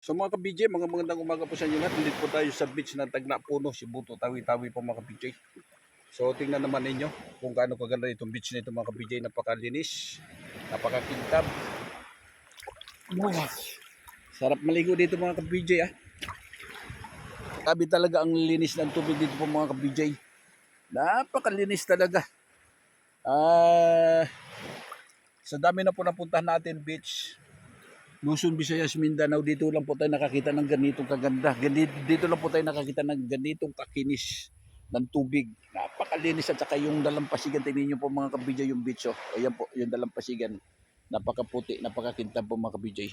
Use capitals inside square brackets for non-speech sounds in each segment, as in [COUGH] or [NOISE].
So mga ka-BJ, mga magandang umaga po sa inyo lahat. Nandito po tayo sa beach ng Tagna Puno, Sibuto, Tawi-Tawi po mga ka-BJ. So tingnan naman ninyo kung gaano kaganda itong beach na ito mga ka-BJ. Napakalinis, napakakintab. Sarap maligo dito mga ka-BJ ah. Sabi talaga ang linis ng tubig dito po mga ka-BJ. Napakalinis talaga. Ah, sa dami na po napuntahan natin beach, Luzon, Visayas, Mindanao, dito lang po tayo nakakita ng ganitong kaganda. Ganito, dito lang po tayo nakakita ng ganitong kakinis ng tubig. Napakalinis at saka yung dalampasigan. Tingnan niyo po mga kabidyo yung beach. Oh. Ayan po, yung dalampasigan. Napakaputi, napakakintab po mga kabidyo.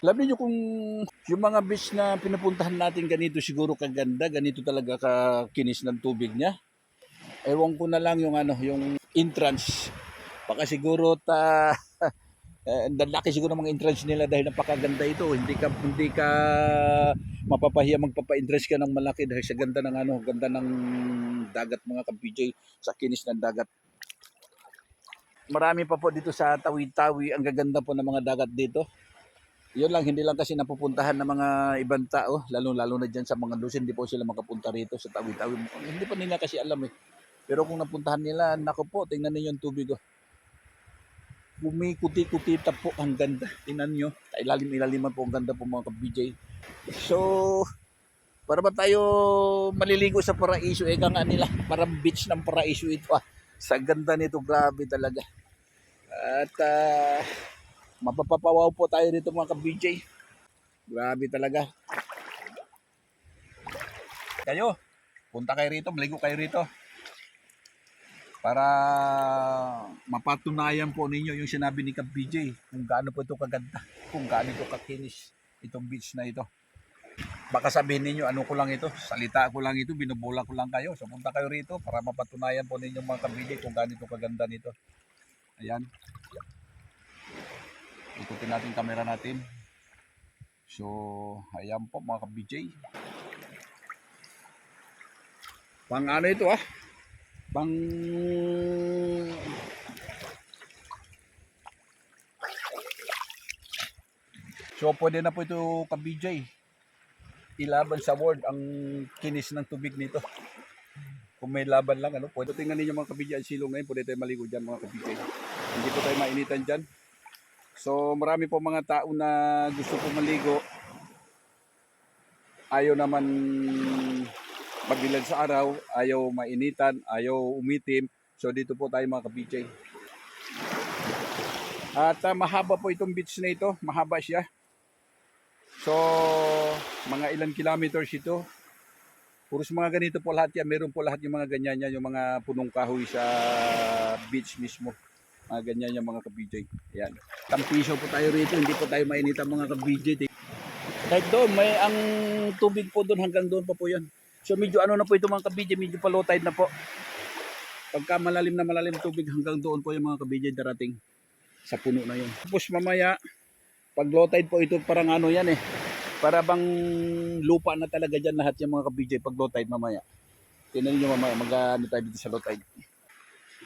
Alam niyo kung yung mga beach na pinupuntahan natin ganito siguro kaganda, ganito talaga kakinis ng tubig niya. Ewan ko na lang yung ano, yung entrance. Baka siguro ta eh, laki siguro ng mga entrance nila dahil napakaganda ito. Hindi ka hindi ka mapapahiya magpapa-entrance ka ng malaki dahil sa ganda ng ano, ganda ng dagat mga ka-PJ sa kinis ng dagat. Marami pa po dito sa Tawi-Tawi ang gaganda po ng mga dagat dito. Yun lang, hindi lang kasi napupuntahan ng mga ibang tao, lalo-lalo na dyan sa mga Luzon, hindi po sila makapunta rito sa Tawi-Tawi. Hindi pa nila kasi alam eh. Pero kung napuntahan nila, nako po, tingnan niyo yung tubig oh bumikuti-kutita po ang ganda. Tingnan nyo, ilalim-ilaliman po ang ganda po mga ka-BJ. So, para ba tayo maliligo sa paraiso? Eka nga nila, parang beach ng paraiso ito ah. Sa ganda nito, grabe talaga. At uh, mapapapawaw po tayo dito mga ka-BJ. Grabe talaga. Kayo, punta kayo rito, maligo kayo rito para mapatunayan po ninyo yung sinabi ni Kap BJ kung gaano po ito kaganda, kung gaano ito kakinis itong beach na ito. Baka sabihin ninyo ano ko lang ito, salita ko lang ito, binubula ko lang kayo. So punta kayo rito para mapatunayan po ninyo mga Kap BJ kung gaano ito kaganda nito. Ayan. Ikutin natin kamera natin. So, ayan po mga Kap BJ. Pang ano ito ah, pang So pwede na po ito ka BJ ilaban sa world ang kinis ng tubig nito. Kung may laban lang ano, pwede tingnan niyo mga kabidya ang silong ngayon, pwede tayo maligo diyan mga kabidya. Hindi po tayo mainitan diyan. So marami po mga tao na gusto po maligo. Ayaw naman magbilad sa araw, ayaw mainitan, ayaw umitim. So dito po tayo mga ka-BJ. At ah, mahaba po itong beach na ito, mahaba siya. So mga ilan kilometers ito. Puros mga ganito po lahat yan. Meron po lahat yung mga ganyan yan, yung mga punong kahoy sa beach mismo. Mga ganyan yung mga ka-BJ. Yan. Tampiso po tayo rito, hindi po tayo mainitan mga ka-BJ. Kahit doon, may ang tubig po doon hanggang doon pa po yan. So medyo ano na po ito mga kabidya, medyo pa tide na po. Pagka malalim na malalim tubig hanggang doon po yung mga kabidya darating sa puno na yun. Tapos mamaya, pag low tide po ito parang ano yan eh. Para bang lupa na talaga dyan lahat yung mga kabidya pag low tide mamaya. Tinan nyo mamaya, mag ano tayo dito sa low tide.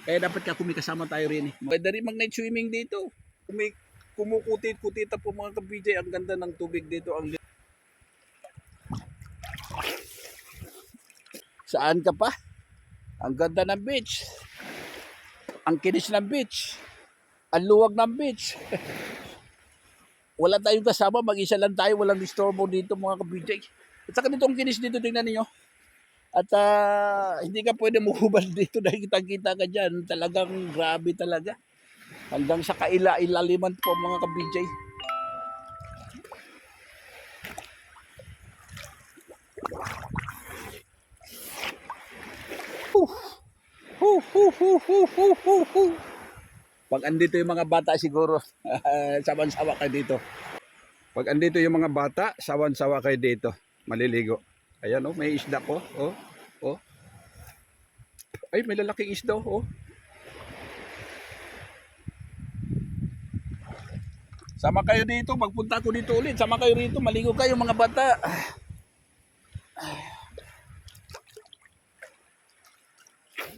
Kaya dapat ka kumikasama tayo rin eh. Maganda rin mag night swimming dito. Kumi kumukutit-kutita po mga kabidya. Ang ganda ng tubig dito. Ang Saan ka pa? Ang ganda ng beach. Ang kinis ng beach. Ang luwag ng beach. [LAUGHS] Wala tayong kasama, mag-isa lang tayo, walang disturbo dito mga kabijay. At saka dito ang kinis dito, tingnan niyo. At ah, hindi ka pwede mahubad [LAUGHS] dito dahil kitang-kita ka dyan. Talagang grabe talaga. Hanggang sa kaila-ilaliman po mga kabijay. Hu, hu, hu, hu, hu, hu, hu. Pag andito yung mga bata siguro, [LAUGHS] sawan-sawa kayo dito. Pag andito yung mga bata, sawan-sawa kayo dito. Maliligo. Ayan oh, may isda ko. Oh, oh. Ay, may lalaking isda oh. Sama kayo dito, magpunta ko dito ulit. Sama kayo rito, maligo kayo mga bata.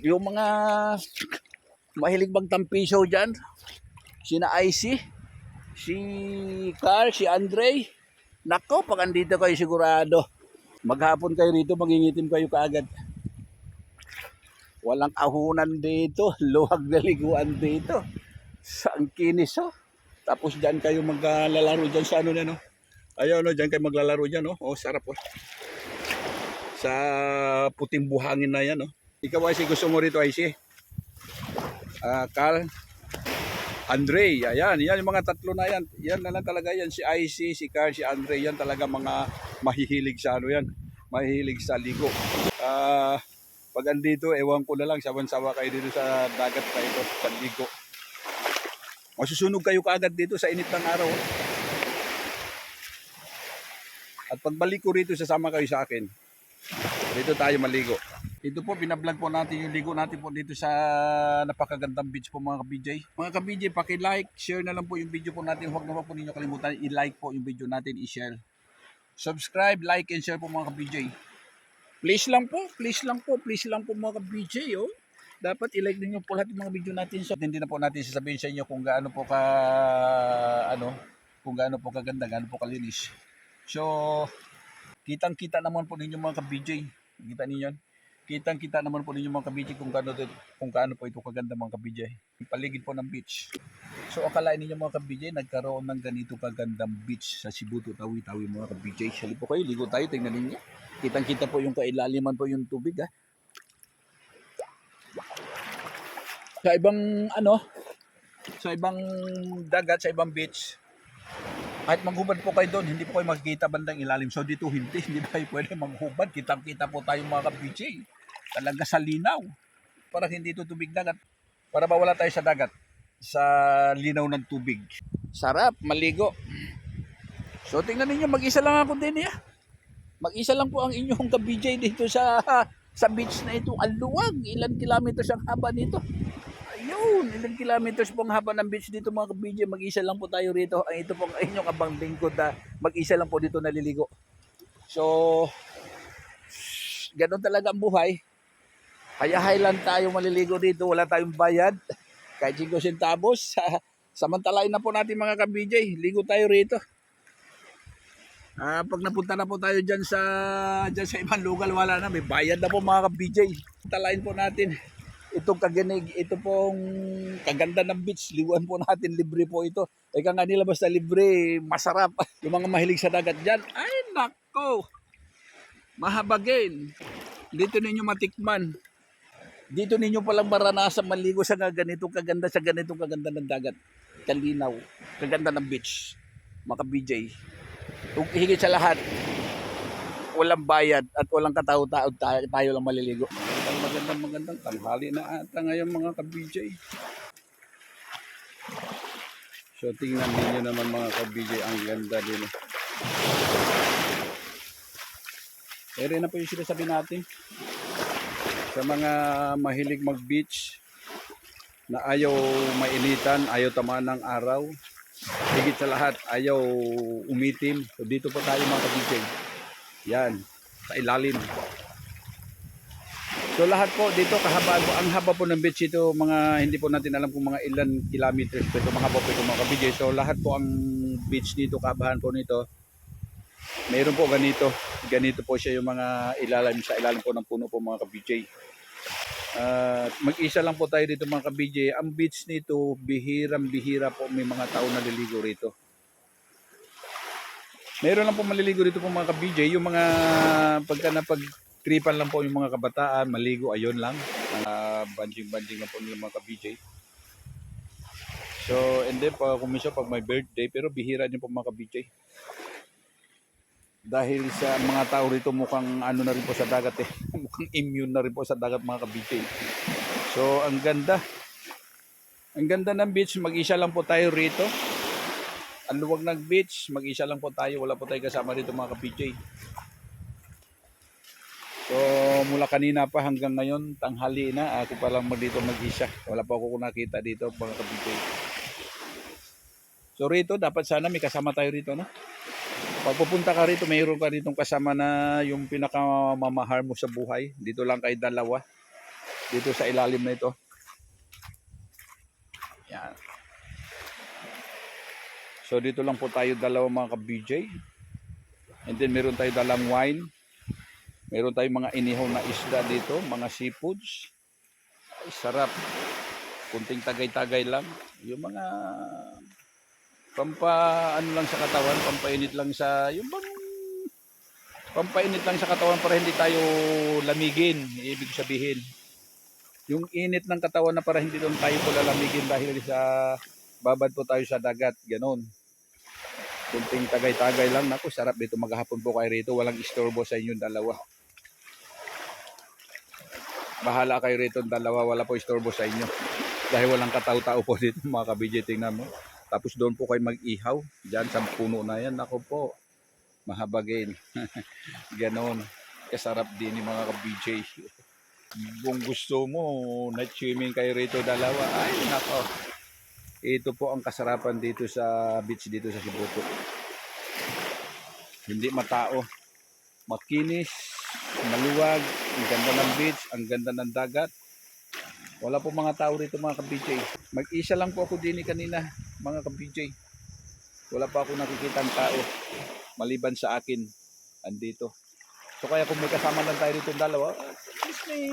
Yung mga mahilig magtampiso dyan, sina IC, si Carl, si Andre, Nako, pag andito kayo sigurado, maghapon kayo rito, mangingitim kayo kaagad. Walang ahunan dito, [LAUGHS] luwag na liguan dito. Saan kinis oh. Tapos dyan kayo maglalaro dyan sa ano na no. Ayun no, dyan kayo maglalaro dyan no. Oh, sarap oh. Sa puting buhangin na yan no. Ikaw ay si gusto mo rito ay si. Ah, Carl. Andre, ayan, yan yung mga tatlo na yan. Yan na lang talaga yan, si IC, si Carl, si Andre, yan talaga mga mahihilig sa ano yan, mahihilig sa ligo. Ah, pag andito, ewan ko na lang, sawan-sawa kayo dito sa dagat kayo dito, sa ligo. Masusunog kayo kaagad dito sa init ng araw. At pagbalik ko rito, sasama kayo sa akin. Dito tayo maligo. Ito po, binablog po natin yung ligo natin po dito sa napakagandang beach po mga ka-BJ. Mga ka-BJ, paki-like, share na lang po yung video po natin. Huwag naman po ninyo kalimutan, i-like po yung video natin, i-share. Subscribe, like, and share po mga ka-BJ. Please lang po, please lang po, please lang po mga ka-BJ, oh. Dapat i-like ninyo po lahat yung mga video natin. So, hindi na po natin sasabihin sa inyo kung gaano po ka, ano, kung gaano po kaganda, gaano po kalinis. So, kitang-kita naman po ninyo mga ka-BJ. Kita ninyo yun? Kitang-kita naman po ninyo mga ka-BJ kung gaano, kung gaano po ito kaganda mga. Yung paligid po ng beach. So, akalain ninyo mga ka-BJ, nagkaroon ng ganito kagandang beach sa Cebu, Tawi-Tawi mga ka-BJ. Sali po kayo, ligo tayo, tingnan ninyo. Kitang-kita po yung kailaliman po yung tubig ha. Sa ibang ano, sa ibang dagat, sa ibang beach, kahit maghubad po kayo doon, hindi po kayo makikita bandang ilalim. So dito hindi, [LAUGHS] hindi ba kayo pwede maghubad. Kitang-kita po tayong mga ka-BJ. Talaga sa linaw. Para hindi ito tubig dagat. Para mawala tayo sa dagat. Sa linaw ng tubig. Sarap, maligo. So tingnan ninyo, mag-isa lang ako din ya. Mag-isa lang po ang inyong ka-BJ dito sa [LAUGHS] sa beach na ito. Ang luwag. Ilan kilometers ang haba nito. Ayun, ilang kilometers po ang haba ng beach dito mga kabidyo. Mag-isa lang po tayo rito. Ang ito po inyong abang lingkod na mag-isa lang po dito naliligo. So, ganun talaga ang buhay. Hayahay lang tayo maliligo dito. Wala tayong bayad. [LAUGHS] Kahit 5 centavos. [LAUGHS] Samantalain na po natin mga kabidyo. Ligo tayo rito. Ah, pag napunta na po tayo diyan sa diyan sa ibang lugar wala na may bayad na po mga ka-BJ. Talain po natin itong kaginig, ito pong kaganda ng beach, liwan po natin, libre po ito. Eka nga nila basta libre, masarap. [LAUGHS] Yung mga mahilig sa dagat dyan, ay nako, mahabagin. Dito ninyo matikman. Dito ninyo palang maranasan maligo sa nga ganitong kaganda, sa ganitong kaganda ng dagat. Kalinaw, kaganda ng beach, mga BJ. Higit sa lahat, walang bayad at walang katao-tao tayo, tayo lang maliligo. Magandang magandang magandang tanghali na ata ngayon mga ka-BJ. So tingnan ninyo naman mga ka-BJ ang ganda din. Ere na po yung sinasabi natin. Sa mga mahilig mag-beach na ayaw mainitan, ayaw tamaan ng araw, higit sa lahat, ayaw umitim. So dito po tayo mga ka-BJ. Yan, sa ilalim. So lahat po dito kahaba ang haba po ng beach ito mga hindi po natin alam kung mga ilan kilometers po ito mga po ito mga kabidyo. So lahat po ang beach dito kabahan po nito. Mayroon po ganito. Ganito po siya yung mga ilalim sa ilalim po ng puno po mga kabidyo. At mag-isa lang po tayo dito mga kabidyo. Ang beach nito bihirang bihira po may mga tao naliligo rito. Meron lang po maliligo dito po mga ka-BJ. Yung mga pagka napag-tripan lang po yung mga kabataan, maligo, ayun lang. Uh, banjing-banjing lang po nila mga ka-BJ. So, and then pa kung minsan pag may birthday, pero bihira din po mga ka-BJ. Dahil sa mga tao rito mukhang ano na rin po sa dagat eh. [LAUGHS] mukhang immune na rin po sa dagat mga ka-BJ. So, ang ganda. Ang ganda ng beach, mag-isa lang po tayo rito. Ang luwag ng beach, mag-isa lang po tayo. Wala po tayo kasama dito mga ka-PJ. So, mula kanina pa hanggang ngayon, tanghali na, ako pa lang dito mag-isa. Wala pa ako nakita dito mga ka-PJ. So, rito, dapat sana may kasama tayo rito, no? Pag pupunta ka rito, mayroon ka rito kasama na yung pinakamamahal mo sa buhay. Dito lang kay dalawa. Dito sa ilalim na ito. Yan. So dito lang po tayo dalawa mga ka-BJ. And then meron tayo dalang wine. Meron tayong mga inihaw na isda dito, mga seafoods. Ay, sarap. Kunting tagay-tagay lang. Yung mga pampa ano lang sa katawan, pampainit lang sa yung bang pampainit lang sa katawan para hindi tayo lamigin, ibig sabihin. Yung init ng katawan na para hindi doon tayo po lalamigin dahil sa babad po tayo sa dagat, ganon. Kunting tagay-tagay lang. Naku, sarap dito maghapon po kayo rito. Walang istorbo sa inyong dalawa. Bahala kayo rito dalawa. Wala po istorbo sa inyo. Dahil walang katao-tao po dito mga kabidyo. Tingnan mo. Tapos doon po kayo mag-ihaw. Diyan sa puno na yan. Ako po. Mahabagin. [LAUGHS] Ganon. Kasarap din ni mga ka-BJ. Kung gusto mo, night swimming kayo rito dalawa. Ay, nako. Ito po ang kasarapan dito sa beach dito sa Sibuto. Hindi matao. Makinis, maluwag, ang ganda ng beach, ang ganda ng dagat. Wala po mga tao rito mga ka-BJ. Mag-isa lang po ako din kanina, mga ka-BJ. Wala pa ako nakikita ang tao. Maliban sa akin, andito. So kaya kung may kasama lang tayo rito dalawa, at least may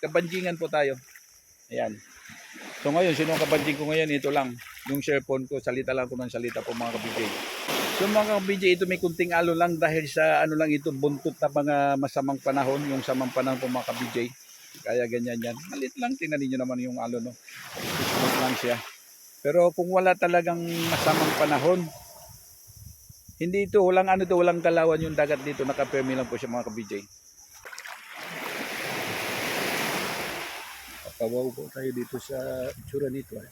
kabanjingan po tayo. Ayan. So ngayon, sino ang kabanjing ko ngayon? Ito lang. Yung cellphone ko, salita lang ko ng salita po mga ka-BJ. So mga ka-BJ, ito may kunting alo lang dahil sa ano lang ito, buntot na mga masamang panahon, yung samang panahon po mga ka-BJ. Kaya ganyan yan. Malit lang, tingnan ninyo naman yung alo, no? Smooth lang siya. Pero kung wala talagang masamang panahon, hindi ito, walang ano to, walang kalawan yung dagat dito, naka-permi lang po siya mga ka-BJ. Kawaw po tayo dito sa itsura nito. Eh.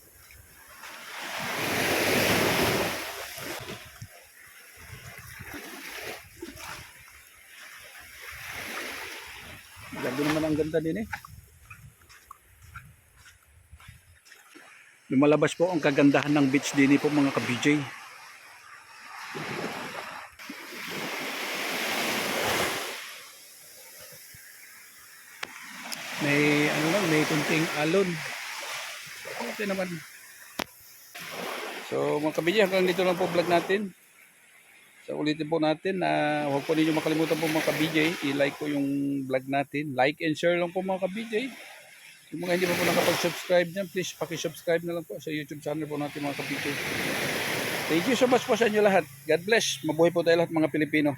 Grabe naman ang ganda din eh. Lumalabas po ang kagandahan ng beach din po mga ka-BJ. May ano lang, may kunting alon. Okay naman. So mga kabidya, hanggang dito lang po vlog natin. So ulitin po natin na huwag po ninyo makalimutan po mga ka-BJ, i-like po yung vlog natin. Like and share lang po mga ka-BJ. Yung mga hindi pa po nakapag-subscribe niyan, please paki-subscribe na lang po sa YouTube channel po natin mga ka-BJ. Thank you so much po sa inyo lahat. God bless. Mabuhay po tayo lahat mga Pilipino.